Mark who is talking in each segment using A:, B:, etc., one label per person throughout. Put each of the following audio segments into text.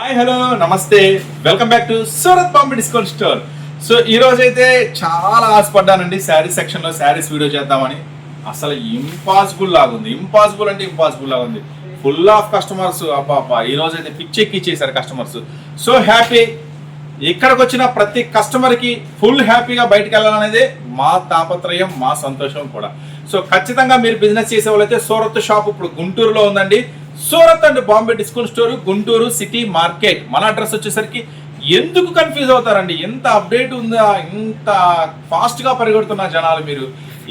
A: Hi hello నమస్తే. Welcome back to Surat Bombay discount store. So ఈ రోజు అయితే చాలా ఆశపడ్డానండి శారీస్ సెక్షన్లో శారీస్ వీడియో చేద్దామని. అసలు ఇంపాసిబుల్ లాగుంది ఇంపాసిబుల్ అంటే ఇంపాసిబుల్ లాగుంది ఫుల్ ఆఫ్ కస్టమర్స్ అబ్బా అబ్బా ఈ రోజు అయితే పిచ్చెక్కిచ్చేసారు కస్టమర్స్ సో హ్యాపీ ఇక్కడికి వచ్చిన ప్రతి కస్టమర్కి ఫుల్ హ్యాపీగా బయటకు వెళ్ళాలనేదే మా తాపత్రయం మా సంతోషం కూడా. సో ఖచ్చితంగా మీరు బిజినెస్ చేసే వాళ్ళైతే సూరత్ షాప్ ఇప్పుడు గుంటూరులో ఉందండి. Surat and Bombay discount store Guntur city market. మన అడ్రస్ వచ్చేసరికి ఎందుకు కన్ఫ్యూజ్ అవుతారండి? ఎంత అప్డేట్ ఉందా? ఇంత ఫాస్ట్గా పరిగెడుతున్న జనాలు మీరు.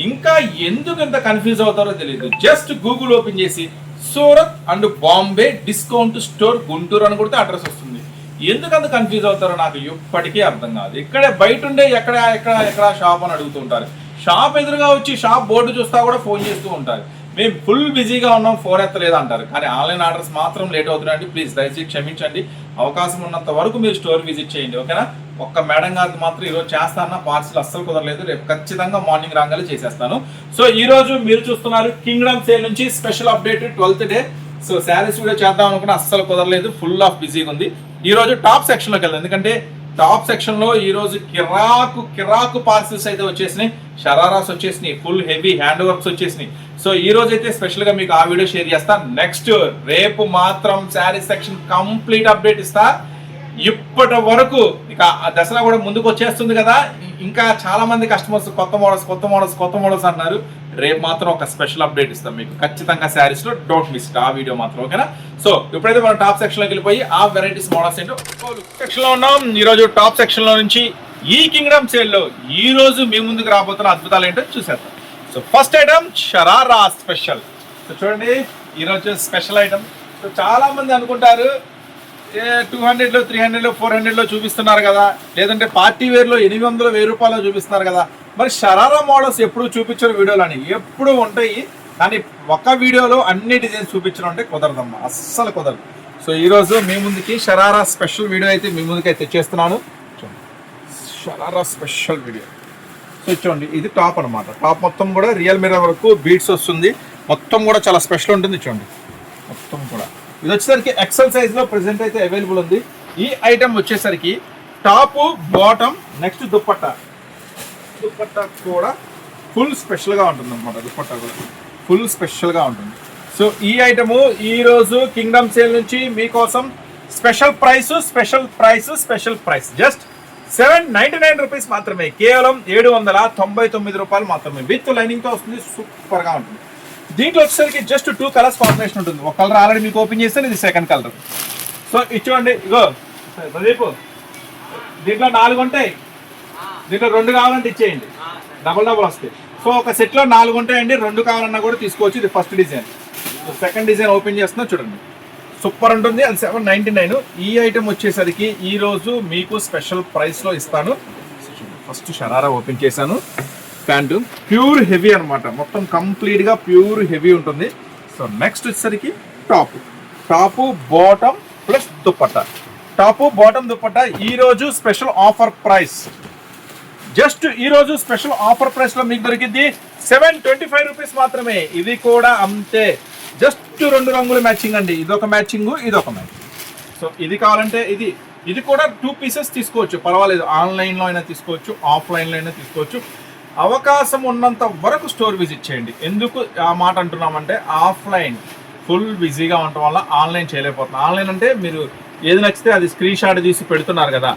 A: ఇంకా ఎందుకు ఇంత కన్ఫ్యూజ్ అవుతారో తెలియదు జస్ట్ గూగుల్ ఓపెన్ చేసి Surat and Bombay discount store Guntur అని కొడితే అడ్రస్ వస్తుంది. ఎందుకంత కన్ఫ్యూజ్ అవుతారో నాకు ఇప్పటికీ అర్థం కాదు. ఇక్కడే బయట ఉండే ఎక్కడ ఎక్కడ ఎక్కడ షాప్ అని అడుగుతుంటారు షాప్ ఎదురుగా వచ్చి షాప్ బోర్డు చూస్తా కూడా ఫోన్ చేస్తూ ఉంటారు. మేము ఫుల్ బిజీగా ఉన్నాం ఫోన్ ఎత్తలేదు అంటారు కానీ ఆన్లైన్ ఆర్డర్స్ మాత్రం లేట్ అవుతున్నాయండి. ప్లీజ్ దయచేసి క్షమించండి. అవకాశం ఉన్నంత వరకు మీరు స్టోర్ విజిట్ చేయండి ఓకేనా? ఒక్క మేడం గారికి మాత్రం ఈరోజు చేస్తానన్న పార్సిల్ అస్సలు కుదరలేదు. రేపు ఖచ్చితంగా మార్నింగ్ రాగానే చేసేస్తాను. సో ఈ రోజు మీరు చూస్తున్నారు కింగ్డమ్ సేల్ నుంచి special update twelfth day. So saris కూడా చేద్దాం అనుకున్నా అస్సలు కుదరలేదు. ఫుల్ ఆఫ్ బిజీగా ఉంది. ఈ రోజు టాప్ సెక్షన్లోకి వెళ్దాం ఎందుకంటే టాప్ సెక్షన్లో ఈ రోజు కిరాకు కిరాకు పార్సిల్స్ అయితే వచ్చేసినాయి. షరారాస్ వచ్చేసినాయి ఫుల్ హెవీ హ్యాండ్ వర్క్స్ వచ్చేసినాయి. సో ఈ రోజు అయితే స్పెషల్గా మీకు ఆ వీడియో షేర్ చేస్తా. నెక్స్ట్ రేపు మాత్రం శారీ సెక్షన్ కంప్లీట్ అప్డేట్ ఇస్తా. ఇప్పటి వరకు ఇక ఆ దసరా కూడా ముందుకు వచ్చేస్తుంది కదా. ఇంకా చాలా మంది కస్టమర్స్ కొత్త మోడల్స్ కొత్త మోడల్స్ కొత్త మోడల్స్ అన్నారు రేపు మాత్రం ఒక స్పెషల్ అప్డేట్ ఇస్తాం మీకు. ఖచ్చితంగా శారీస్లో డోంట్ మిస్ ఆ వీడియో మాత్రం ఓకేనా సో ఇప్పుడైతే మనం టాప్ సెక్షన్లోకి వెళ్ళిపోయి ఆ వెరైటీస్ మోడల్స్ ఏంటో సెక్షన్లో ఉన్నాం. ఈ రోజు టాప్ సెక్షన్లో నుంచి ఈ కింగ్డమ్ సేల్లో ఈ రోజు మీ ముందుకు రాబోతున్న అద్భుతాలు ఏంటో చూసేద్దాం. So first item sharara special so చూడండి ఈ రోజు స్పెషల్ ఐటమ్ సో చాలా మంది అనుకుంటారు టూ హండ్రెడ్లో త్రీ హండ్రెడ్లో ఫోర్ హండ్రెడ్లో చూపిస్తున్నారు కదా. లేదంటే పార్టీ వేర్లో ఎనిమిది వందల వెయ్యి రూపాయలు చూపిస్తున్నారు కదా. మరి షరారా మోడల్స్ ఎప్పుడు చూపించరు వీడియోలు ఎప్పుడు ఉంటాయి? కానీ ఒక వీడియోలో అన్ని డిజైన్స్ చూపించడం అంటే కుదరదమ్మా. అస్సలు కుదరదు. సో ఈరోజు మీ ముందుకి షరారా స్పెషల్ వీడియో అయితే మీ ముందుకి అయితే తెచ్చేస్తున్నాను. చూడండి. షరారా స్పెషల్ వీడియో సో చూడండి ఇది టాప్ అన్నమాట. టాప్ మొత్తం కూడా రియల్ మిర్రర్ వరకు బీట్స్ వస్తుంది. మొత్తం కూడా చాలా స్పెషల్ ఉంటుంది చూడండి. మొత్తం కూడా. ఇది వచ్చేసరికి ఎక్సెల్ సైజ్లో ప్రెసెంట్ అయితే అవైలబుల్ ఉంది. ఈ ఐటమ్ వచ్చేసరికి top bottom next dupatta. Dupatta కూడా ఫుల్ స్పెషల్గా ఉంటుంది అనమాట దుప్పట్ట కూడా. ఫుల్ స్పెషల్గా ఉంటుంది. సో ఈ ఐటము ఈ రోజు కింగ్డమ్ సేల్ నుంచి మీకోసం special price special price special price just seven ninety nine rupees మాత్రమే. కేవలం ఏడు వందల తొంభై తొమ్మిది రూపాయలు మాత్రమే. విత్ లైనింగ్తో వస్తుంది సూపర్గా ఉంటుంది. దీంట్లో వచ్చేసరికి జస్ట్ టూ కలర్స్ కాంబినేషన్ ఉంటుంది. ఒక కలర్ ఆల్రెడీ మీకు ఓపెన్ చేస్తే ఇది సెకండ్ కలర్ సో ఇచ్చుకోండి ఇగో. ప్రదీప్ దీంట్లో నాలుగు ఉంటాయి. దీంట్లో రెండు కావాలంటే ఇచ్చేయండి. డబల్ డబల్ వస్తాయి. సో ఒక సెట్లో నాలుగు ఉంటాయండి. రెండు కావాలన్నా కూడా తీసుకోవచ్చు. ఇది first design second design open చేస్తున్నా చూడండి. సూపర్ ఉంటుంది. అది సెవెన్ నైన్టీ నైన్ ఈ ఐటమ్ వచ్చేసరికి ఈరోజు మీకు స్పెషల్ ప్రైస్లో ఇస్తాను. ఫస్ట్ షరారా ఓపెన్ చేశాను. ప్యాంటు. ప్యూర్ హెవీ అన్నమాట. మొత్తం కంప్లీట్గా ప్యూర్ హెవీ ఉంటుంది. సో నెక్స్ట్ వచ్చేసరికి top. Top bottom plus dupatta. Top bottom dupatta ఈ రోజు స్పెషల్ ఆఫర్ ప్రైస్. జస్ట్ ఈ రోజు స్పెషల్ ఆఫర్ ప్రైస్లో మీకు దొరికింది సెవెన్ ట్వంటీ ఫైవ్ రూపీస్ మాత్రమే. ఇది కూడా అంతే. జస్ట్ రెండు రంగుల మ్యాచింగ్ అండి. ఇదొక మ్యాచింగ్ ఇదొక మ్యాచింగ్. సో ఇది కావాలంటే ఇది ఇది కూడా టూ పీసెస్ తీసుకోవచ్చు. పర్వాలేదు. ఆన్లైన్లో అయినా తీసుకోవచ్చు ఆఫ్లైన్లో అయినా తీసుకోవచ్చు. అవకాశం ఉన్నంత వరకు స్టోర్ విజిట్ చేయండి. ఎందుకు ఆ మాట అంటున్నామంటే ఆఫ్లైన్ ఫుల్ బిజీగా ఉండటం వల్ల ఆన్లైన్ చేయలేకపోతున్నాం. ఆన్లైన్ అంటే మీరు ఏది నచ్చితే అది స్క్రీన్ షాట్ తీసి పెడుతున్నారు కదా.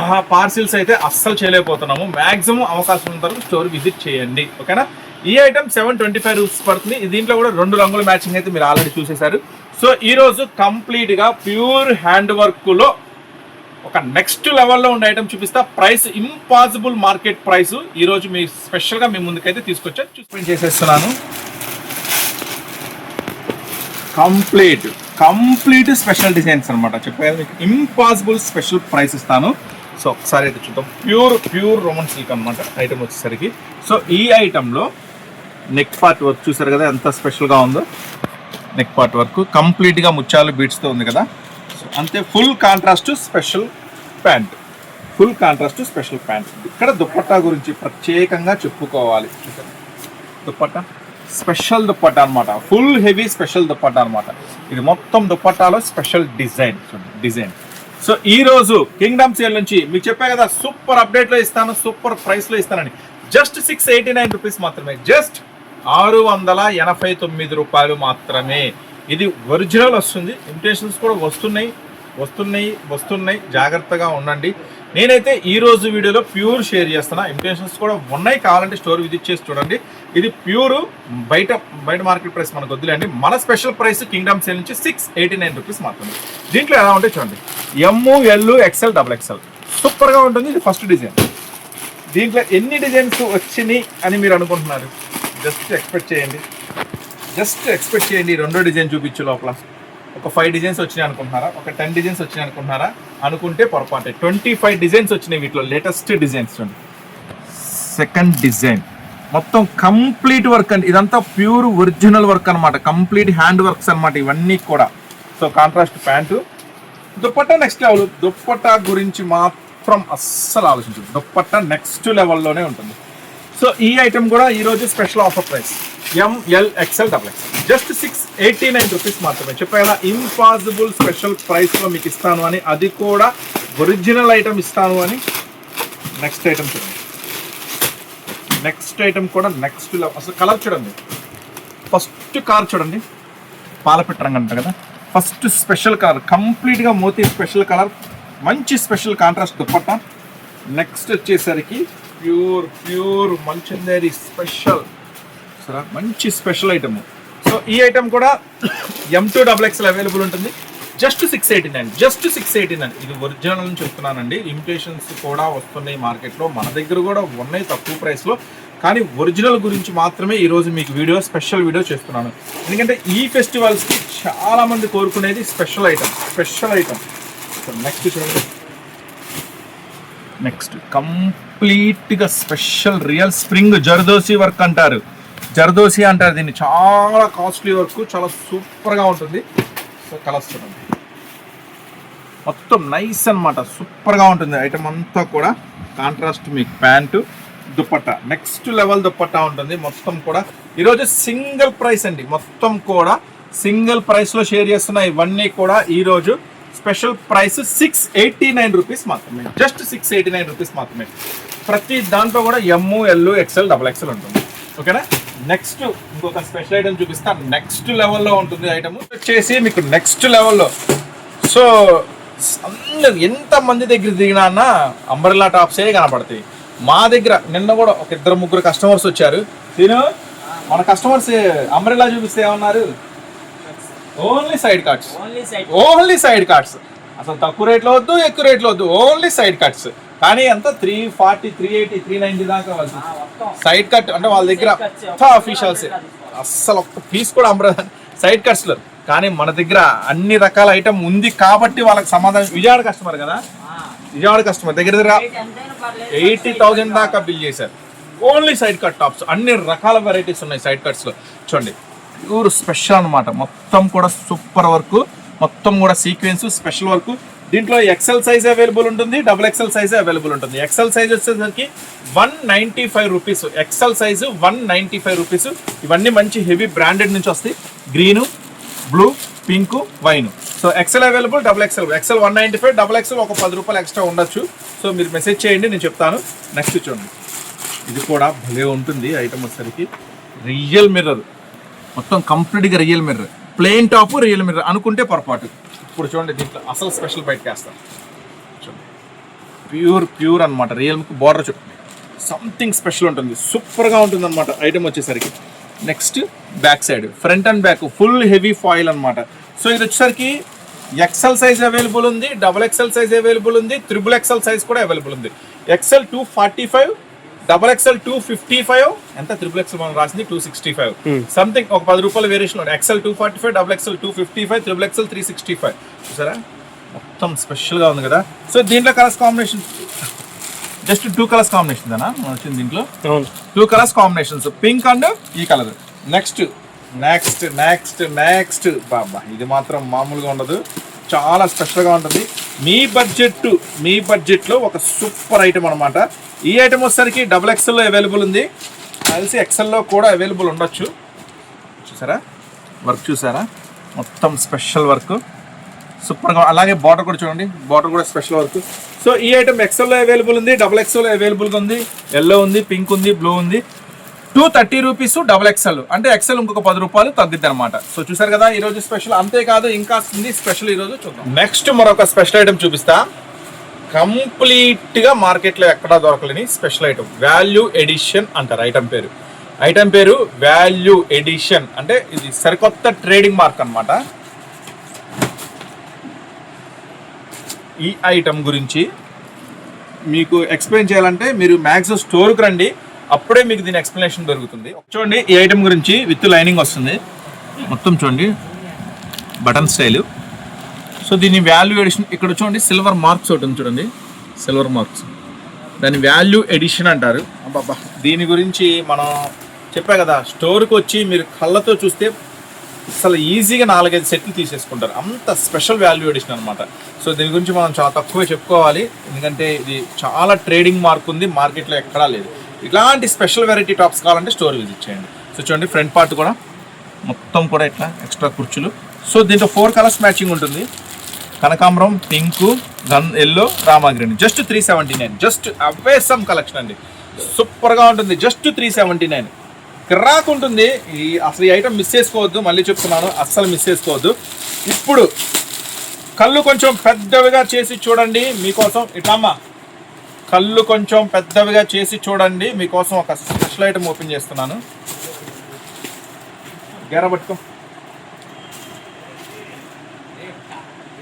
A: ఆ పార్సిల్స్ అయితే అస్సలు చేయలేకపోతున్నాము. మ్యాక్సిమం అవకాశం ఉన్న వరకు స్టోర్ విజిట్ చేయండి. ఓకేనా? ఈ item seven twenty five rupees పడుతుంది. దీంట్లో కూడా రెండు రంగుల మ్యాచింగ్ అయితే మీరు ఆల్రెడీ చూసేశారు. సో ఈరోజు కంప్లీట్గా ప్యూర్ హ్యాండ్ వర్క్లో ఒక నెక్స్ట్ లెవెల్లో ఉండే ఐటమ్ చూపిస్తా. ప్రైస్ ఇంపాసిబుల్ మార్కెట్ ప్రైస్ ఈరోజు మీ స్పెషల్గా మీ ముందుకైతే తీసుకొచ్చా చూసి చేసేస్తున్నాను. కంప్లీట్ కంప్లీట్ స్పెషల్ డిజైన్స్ అనమాట చెప్పాను మీకు. ఇంపాసిబుల్ స్పెషల్ ప్రైస్ ఇస్తాను. సో ఒకసారి అయితే చూద్దాం. ప్యూర్ ప్యూర్ రోమన్ సిల్క్ అనమాట ఐటమ్ వచ్చేసరికి. సో ఈ ఐటెంలో నెక్ పార్ట్ వర్క్ చూసారు కదా ఎంత స్పెషల్గా ఉందో? నెక్ పార్ట్ వర్క్ కంప్లీట్గా ముత్యాలు బీట్స్తో ఉంది కదా. అంతే full contrast special pant full contrast special pant ఇక్కడ దుప్పట్టా గురించి ప్రత్యేకంగా చెప్పుకోవాలి. దుప్పట్టా? స్పెషల్ దుప్పట్టా అనమాట ఫుల్ హెవీ స్పెషల్ దుప్పట్టా అనమాట ఇది మొత్తం దుప్పట్టాలో స్పెషల్ డిజైన్ డిజైన్ సో ఈ రోజు కింగ్డమ్ సేల్ నుంచి మీకు చెప్పా కదా సూపర్ అప్డేట్లో ఇస్తాను సూపర్ ప్రైస్లో ఇస్తానని. Just six eighty nine rupees మాత్రమే. జస్ట్ ఆరు వందల ఎనభై తొమ్మిది రూపాయలు మాత్రమే. ఇది ఒరిజినల్ వస్తుంది. ఇమిటేషన్స్ కూడా వస్తున్నాయి. వస్తున్నాయి వస్తున్నాయి. జాగ్రత్తగా ఉండండి. నేనైతే ఈ రోజు వీడియోలో ప్యూర్ షేర్ చేస్తున్నా. ఇమిటేషన్స్ కూడా ఉన్నాయి కావాలంటే స్టోర్ విజిట్ చేసి చూడండి. ఇది ప్యూర్ బయట బయట మార్కెట్ ప్రైస్ మనకు వద్దులేండి. మన స్పెషల్ ప్రైస్ కింగ్డమ్ సేల్ నుంచి సిక్స్ ఎయిటీ నైన్ రూపీస్ మాత్రమే. దీంట్లో ఎలా ఉంటే చూడండి. ఎమ్ము ఎల్లు ఎక్సెల్ డబుల్ ఎక్సెల్ సూపర్గా ఉంటుంది. ఇది ఫస్ట్ డిజైన్ దీంట్లో ఎన్ని డిజైన్స్ వచ్చినాయి అని మీరు అనుకుంటున్నారు? జస్ట్ ఎక్స్పెక్ట్ చేయండి. జస్ట్ ఎక్స్పెక్ట్ చేయండి రెండో డిజైన్ చూపించు లోపల. ఒక ఫైవ్ డిజైన్స్ వచ్చినాయి అనుకుంటున్నారా? ఒక టెన్ డిజైన్స్ వచ్చినాయి అనుకుంటున్నారా? అనుకుంటే పొరపాటే. ట్వంటీ ఫైవ్ డిజైన్స్ వచ్చినాయి వీటిలో లేటెస్ట్ డిజైన్స్ చూడండి సెకండ్ డిజైన్ మొత్తం కంప్లీట్ వర్క్ అండి. ఇదంతా ప్యూర్ ఒరిజినల్ వర్క్ అనమాట కంప్లీట్ హ్యాండ్ వర్క్స్ అనమాట ఇవన్నీ కూడా. So contrast pant dupatta next level dupatta గురించి మాత్రం అస్సలు ఆలోచించదు దుప్పట్టా నెక్స్ట్ లెవెల్లోనే ఉంటుంది. సో ఈ ఐటమ్ కూడా ఈరోజు special offer price M L XL double XL just six eighty nine rupees మాత్రమే. చెప్పా కదా ఇంపాసిబుల్ స్పెషల్ ప్రైస్లో మీకు ఇస్తాను అని. అది కూడా ఒరిజినల్ ఐటమ్ ఇస్తాను అని. నెక్స్ట్ ఐటమ్ చూడండి. నెక్స్ట్ ఐటమ్ కూడా నెక్స్ట్ అసలు కలర్ చూడండి. ఫస్ట్ కార్ చూడండి. పాలపిట్ట రంగు అంట కదా. ఫస్ట్ స్పెషల్ కలర్ కంప్లీట్గా మోతీ స్పెషల్ కలర్ మంచి స్పెషల్ కాంట్రాస్ట్ దుప్పట్ట. నెక్స్ట్ వచ్చేసరికి ప్యూర్ ప్యూర్ మంచిందేరి స్పెషల్. సరే మంచి స్పెషల్ ఐటమ్. సో ఈ ఐటమ్ కూడా M to double XL available ఉంటుంది. Just six eighty nine just six eighty nine ఇది ఒరిజినల్ అని చెప్తున్నానండి. ఇమిటేషన్స్ కూడా వస్తున్నాయి మార్కెట్లో. మన దగ్గర కూడా ఉన్నాయి తక్కువ ప్రైస్లో కానీ ఒరిజినల్ గురించి మాత్రమే ఈరోజు మీకు వీడియో స్పెషల్ వీడియో చేస్తున్నాను. ఎందుకంటే ఈ ఫెస్టివల్స్కి చాలామంది కోరుకునేది special item special item next చూడండి. నెక్స్ట్ కంప్లీట్గా special real spring zardozi work అంటారు. జర్దోసి అంటారు దీన్ని. చాలా కాస్ట్లీ వర్క్ చాలా సూపర్గా ఉంటుంది. సో కలర్స్ చూడండి. మొత్తం నైస్ అనమాట సూపర్గా ఉంటుంది. ఐటమ్ అంతా కూడా కాంట్రాస్ట్ మీకు. Pant dupatta next level dupatta ఉంటుంది. మొత్తం కూడా ఈరోజు సింగిల్ ప్రైస్ అండి. మొత్తం కూడా సింగిల్ ప్రైస్లో షేర్ చేస్తున్న ఇవన్నీ కూడా ఈరోజు special price six eighty nine rupees మాత్రమే. Just six eighty nine rupees మాత్రమే. ప్రతి దాంట్లో కూడా M L XL double XL ఉంటుంది. ఓకేనా? నెక్స్ట్ ఇంకొక స్పెషల్ ఐటమ్ చూపిస్తాను నెక్స్ట్ లెవెల్లో ఉంటుంది ఐటమ్ వచ్చేసి మీకు నెక్స్ట్ లెవెల్లో సో అందరు ఎంత మంది దగ్గర దిగినా అన్న అంబర్లా టాప్సే కనపడతాయి మా దగ్గర నిన్న కూడా ఒక ఇద్దరు ముగ్గురు కస్టమర్స్ వచ్చారు. నేను మన కస్టమర్స్ అంబ్రెల్లా చూపిస్తే ఏమన్నారు? Only side cards
B: only side
A: cards అసలు తక్కువ రేట్లో వద్దు ఎక్కువ రేట్లో వద్దు. ఓన్లీ సైడ్ కట్స్ కానీ ఎంత? Three forty three eighty three ninety దాకా వాళ్ళు సైడ్ కట్ అంటే వాళ్ళ దగ్గర అఫీషియల్స్ అస్సలు ఒక్క పీస్ కూడా అమ్మరా. సైడ్ కట్స్లో. కానీ మన దగ్గర అన్ని రకాల ఐటమ్ ఉంది కాబట్టి వాళ్ళకి సమాధానం. విజయవాడ కస్టమర్ కదా? విజయవాడ కస్టమర్ దగ్గర దగ్గర ఎయిటీ థౌజండ్ దాకా బిల్ చేశారు. ఓన్లీ సైడ్ కట్ టాప్స్ అన్ని రకాల వెరైటీస్ ఉన్నాయి సైడ్ కట్స్లో. చూడండి. ప్యూర్ స్పెషల్ అనమాట మొత్తం కూడా సూపర్ వర్క్. మొత్తం కూడా సీక్వెన్స్ స్పెషల్ వర్క్. దీంట్లో ఎక్సెల్ సైజ్ అవైలబుల్ ఉంటుంది డబుల్ ఎక్సెల్ సైజ్ అవైలబుల్ ఉంటుంది. ఎక్సెల్ సైజ్ వచ్చేసరికి one ninety five rupees. XL size one ninety five rupees. ఇవన్నీ మంచి హెవీ బ్రాండెడ్ నుంచి వస్తాయి. Green blue pink wine. So XL available double XL. XL one ninety five double XL ఒక పది రూపాయలు extra ఉండొచ్చు. సో మీరు మెసేజ్ చేయండి నేను చెప్తాను. నెక్స్ట్ చూడండి. ఇది కూడా భలే ఉంటుంది ఐటమ్ వచ్చేసరికి. Real mirror. మొత్తం కంప్లీట్గా real mirror. Plain top real mirror అనుకుంటే పొరపాటు. ఇప్పుడు చూడండి దీంట్లో అసలు స్పెషల్ బయటకి వేస్తాను చూడండి. ప్యూర్ ప్యూర్ అనమాట రియల్ బార్డర్ చుట్టూ. సంథింగ్ స్పెషల్ ఉంటుంది. సూపర్గా ఉంటుంది అనమాట ఐటమ్ వచ్చేసరికి. Next back side. Front and back full heavy foil అనమాట సో ఇది వచ్చేసరికి ఎక్సెల్ సైజ్ అవైలబుల్ ఉంది డబుల్ ఎక్సెల్ సైజ్ అవైలబుల్ ఉంది త్రిబుల్ ఎక్సెల్ సైజ్ కూడా అవైలబుల్ ఉంది. XL two forty five double XL two fifty five ఎంత? Triple XL మనం రాసింది టూ సిక్స్టీ ఫైవ్ సంథింగ్ ఒక పది రూపాయల variation XL two forty five double XL two fifty five triple XL three sixty five చూసారా? మొత్తం స్పెషల్గా ఉంది కదా. సో దీంట్లో colours combination just two colours combination దానా? వచ్చింది దీంట్లో. Two colours combinations pink and ఈ colour next next next next బాబా ఇది మాత్రం మామూలుగా ఉండదు. చాలా స్పెషల్గా ఉంటుంది. మీ బడ్జెట్ మీ బడ్జెట్లో ఒక సూపర్ ఐటమ్ అనమాట ఈ ఐటమ్ వచ్చేసరికి డబుల్ ఎక్సెల్లో అవైలబుల్ ఉంది. కలిసి ఎక్సెల్లో కూడా అవైలబుల్ ఉండొచ్చు. చూసారా? వర్క్ చూసారా? మొత్తం స్పెషల్ వర్క్ సూపర్గా అలాగే బార్డర్ కూడా చూడండి. బార్డర్ కూడా స్పెషల్ వర్క్ సో ఈ ఐటమ్ ఎక్సెల్లో అవైలబుల్ ఉంది డబుల్ ఎక్సెల్లో అవైలబుల్గా ఉంది. ఎల్లో ఉంది పింక్ ఉంది బ్లూ ఉంది. Two thirty rupees double XL అంటే ఎక్సెల్ ఇంకొక పది రూపాయలు తగ్గుద్ది అనమాట సో చూసారు కదా ఈరోజు స్పెషల్ అంతేకాదు ఇంకా ఉంది స్పెషల్ ఈ రోజు చూద్దాం. నెక్స్ట్ మరొక స్పెషల్ ఐటమ్ చూపిస్తా. కంప్లీట్గా మార్కెట్లో ఎక్కడా దొరకలేని స్పెషల్ ఐటమ్. వాల్యూ ఎడిషన్ అంటారు ఐటమ్ పేరు. ఐటమ్ పేరు వాల్యూ ఎడిషన్. అంటే ఇది సరికొత్త ట్రేడింగ్ మార్క్ అన్నమాట. ఈ ఐటమ్ గురించి మీకు ఎక్స్ప్లెయిన్ చేయాలంటే మీరు మ్యాక్సిమం స్టోర్కి రండి. అప్పుడే మీకు దీని ఎక్స్ప్లెనేషన్ దొరుకుతుంది. చూడండి ఈ ఐటమ్ గురించి విత్ లైనింగ్ వస్తుంది. మొత్తం చూడండి. Button style. సో దీని వాల్యూ ఎడిషన్ ఇక్కడ చూడండి సిల్వర్ మార్క్స్ ఒకటి ఉంది చూడండి. సిల్వర్ మార్క్స్ దాని వాల్యూ ఎడిషన్ అంటారు. అబ్బాబ్బా. దీని గురించి మనం చెప్పా కదా స్టోర్కి వచ్చి మీరు కళ్ళతో చూస్తే అసలు ఈజీగా నాలుగైదు సెట్లు తీసేసుకుంటారు. అంత స్పెషల్ వాల్యూ ఎడిషన్ అనమాట సో దీని గురించి మనం చాలా తక్కువే చెప్పుకోవాలి. ఎందుకంటే ఇది చాలా ట్రేడింగ్ మార్క్ ఉంది మార్కెట్లో ఎక్కడా లేదు. ఇలాంటి స్పెషల్ వెరైటీ టాప్స్ కావాలంటే స్టోర్ విజిట్ చేయండి. సో చూడండి ఫ్రంట్ పార్ట్ కూడా మొత్తం కూడా ఇట్లా ఎక్స్ట్రా కుర్చీలు. సో దీంట్లో ఫోర్ కలర్స్ మ్యాచింగ్ ఉంటుంది. కనకాంబరం pink gun yellow రామాగ్రీన్. Just three seventy nine just awesome collection అండి. సూపర్గా ఉంటుంది. జస్ట్ త్రీ సెవెంటీ నైన్ కిరాక్ ఉంటుంది. ఈ అసలు ఈ ఐటమ్ మిస్ చేసుకోవద్దు. మళ్ళీ చెప్తున్నాను. అస్సలు మిస్ చేసుకోవద్దు. ఇప్పుడు కళ్ళు కొంచెం పెద్దవిగా చేసి చూడండి మీకోసం. ఇటమ్మా. కళ్ళు కొంచెం పెద్దవిగా చేసి చూడండి. మీకోసం ఒక స్పెషల్ ఐటమ్ ఓపెన్ చేస్తున్నాను. గెర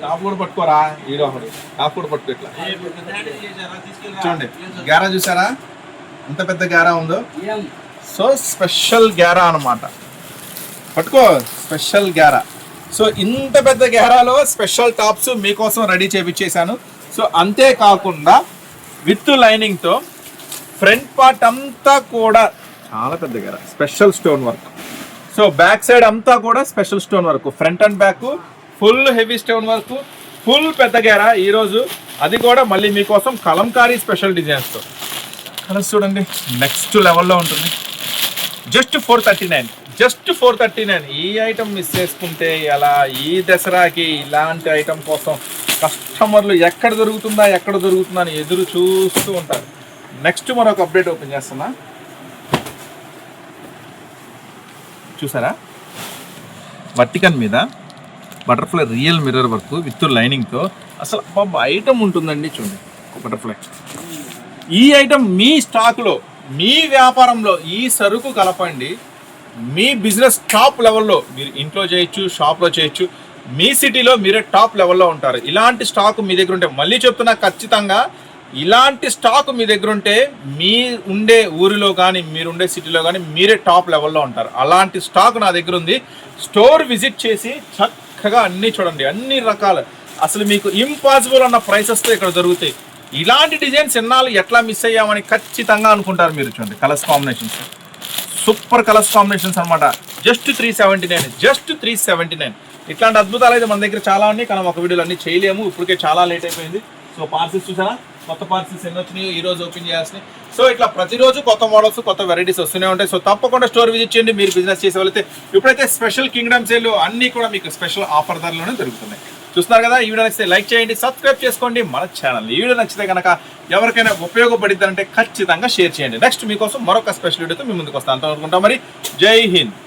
A: టాప్ కూడా పట్టుకోరా? హీరో ఒకడు కూడా పట్టుకో ఇట్లా. చూడండి. గ్యారా చూసారా? ఎంత పెద్ద గ్యారా ఉందో? సో స్పెషల్ గ్యారా అన్నమాట. పట్టుకో స్పెషల్ గ్యారా సో ఇంత పెద్ద గ్యారాలో స్పెషల్ టాప్స్ మీకోసం రెడీ చేపించేశాను సో అంతేకాకుండా విత్ లైనింగ్తో ఫ్రంట్ పార్ట్ అంతా కూడా చాలా పెద్ద గేర. Special stone work so back side అంతా కూడా special stone work front and back full heavy stone work full పెద్ద గేర. ఈరోజు అది కూడా మళ్ళీ మీకోసం కలంకారీ స్పెషల్ డిజైన్స్తో కలర్స్ చూడండి నెక్స్ట్ లెవెల్లో ఉంటుంది. Just four thirty nine just four thirty nine. ఈ ఐటమ్ మిస్ చేసుకుంటే ఎలా? ఈ దసరాకి ఇలాంటి ఐటమ్ కోసం కస్టమర్లు ఎక్కడ దొరుకుతుందా ఎక్కడ దొరుకుతుందా అని ఎదురు చూస్తూ ఉంటారు. నెక్స్ట్ మరొక అప్డేట్ ఓపెన్ చేస్తున్నా. చూసారా? వర్టికన్ మీద butterfly real mirror work with లైనింగ్తో అసలు అబ్బా ఐటమ్ ఉంటుందండి చూడండి. బటర్ఫ్లై. ఈ ఐటమ్ మీ స్టాక్లో మీ వ్యాపారంలో ఈ సరుకు కలపండి. మీ బిజినెస్ టాప్ లెవెల్లో మీరు ఇంట్లో చేయొచ్చు షాప్లో చేయొచ్చు. మీ సిటీలో మీరే టాప్ లెవెల్లో ఉంటారు. ఇలాంటి స్టాక్ మీ దగ్గర ఉంటే మళ్ళీ చెప్తున్నా ఖచ్చితంగా ఇలాంటి స్టాక్ మీ దగ్గర ఉంటే మీ ఉండే ఊరిలో కానీ మీరు ఉండే సిటీలో కానీ మీరే టాప్ లెవెల్లో ఉంటారు. అలాంటి స్టాక్ నా దగ్గర ఉంది. స్టోర్ విజిట్ చేసి చక్కగా అన్నీ చూడండి అన్ని రకాల. అసలు మీకు ఇంపాసిబుల్ అన్న ప్రైసెస్తో ఇక్కడ దొరుకుతాయి. ఇలాంటి డిజైన్స్ ఎన్నాళ్ళు ఎట్లా మిస్ అయ్యామని ఖచ్చితంగా అనుకుంటారు మీరు చూడండి colours combinations super colours combinations అనమాట just three seventy nine just three seventy nine ఇట్లాంటి అద్భుతాలు అయితే మన దగ్గర చాలా ఉన్నాయి. కానీ ఒక వీడియోలు అన్ని చేయలేము. ఇప్పటికే చాలా లేట్ అయిపోయింది. సో పార్సిల్స్ చూసారా? కొత్త పార్సిల్స్ ఎన్ని వచ్చినాయి ఈ రోజు ఓపెన్ చేయాల్సినాయి సో ఇట్లా ప్రతిరోజు కొత్త మోడల్స్ కొత్త వెరైటీస్ వస్తూనే ఉంటాయి. సో తప్పకుండా స్టోర్ విజిట్ చేయండి. మీరు బిజినెస్ చేసే వాళ్ళైతే ఇప్పుడైతే స్పెషల్ కింగ్డమ్ సేల్ అన్ని కూడా మీకు స్పెషల్ ఆఫర్ ధరలోనే దొరుకుతున్నాయి. చూస్తున్నారు కదా ఈ వీడియో నచ్చితే లైక్ చేయండి సబ్స్క్రైబ్ చేసుకోండి. మన ఛానల్ ఈ వీడియో నచ్చితే కనుక ఎవరికైనా ఉపయోగపడిద్దంటే ఖచ్చితంగా షేర్ చేయండి. నెక్స్ట్ మీకోసం మరొక స్పెషల్ వీడియోతో మీ ముందుకు వస్తాను. అంతవరకు మరి. జై హింద్.